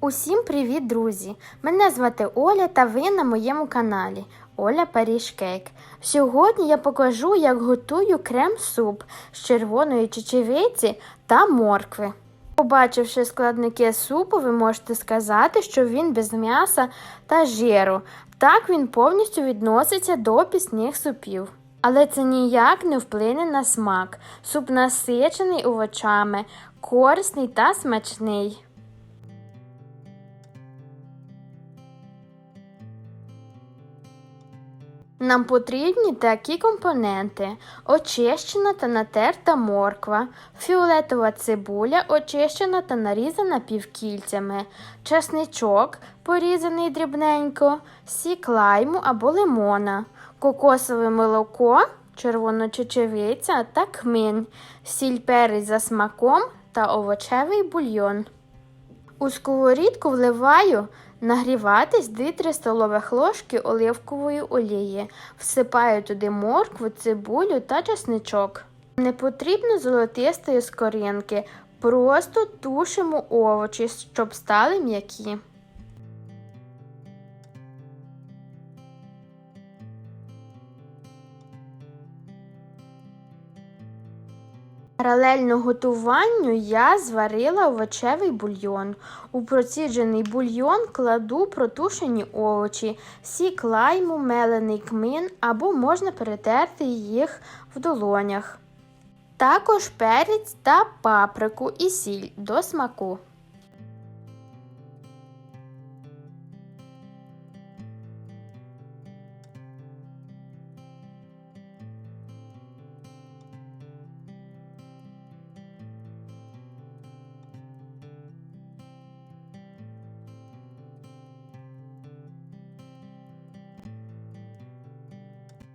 Усім привіт, друзі! Мене звати Оля та ви на моєму каналі Оля Паріжкейк. Сьогодні я покажу, як готую крем-суп з червоної чечевиці та моркви. Побачивши складники супу, ви можете сказати, що він без м'яса та жиру. Так він повністю відноситься до пісних супів. Але це ніяк не вплине на смак. Суп насичений овочами, корисний та смачний. Нам потрібні такі компоненти: очищена та натерта морква, фіолетова цибуля, очищена та нарізана півкільцями, чесничок, порізаний дрібненько, сік лайму або лимона, кокосове молоко, червона чечевиця та кмин, сіль перець за смаком та овочевий бульйон. У сковорідку вливаю нагріватись 2-3 столових ложки оливкової олії. Всипаю туди моркву, цибулю та чесничок. Не потрібно золотистої скоринки, просто тушимо овочі, щоб стали м'які. Паралельно готуванню я зварила овочевий бульйон. У проціджений бульйон кладу протушені овочі, сік лайму, мелений кмин або можна перетерти їх в долонях. Також перець та паприку і сіль до смаку.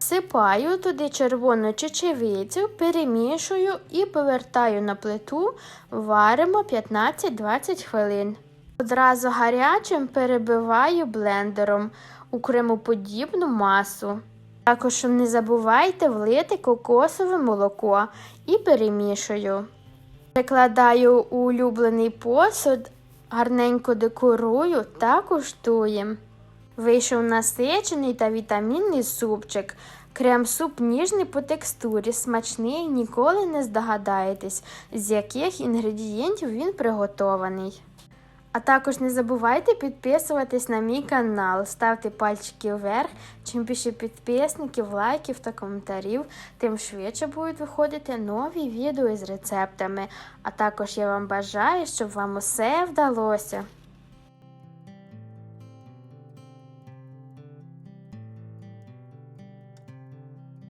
Сипаю туди червону чечевицю, перемішую і повертаю на плиту, варимо 15-20 хвилин. Одразу гарячим перебиваю блендером у кремоподібну масу. Також не забувайте влити кокосове молоко і перемішую. Перекладаю у улюблений посуд, гарненько декорую та куштуємо. Вийшов насичений та вітамінний супчик. Крем-суп ніжний по текстурі, смачний, ніколи не здогадаєтесь, з яких інгредієнтів він приготований. А також не забувайте підписуватись на мій канал, ставте пальчики вверх. Чим більше підписників, лайків та коментарів, тим швидше будуть виходити нові відео з рецептами. А також я вам бажаю, щоб вам усе вдалося.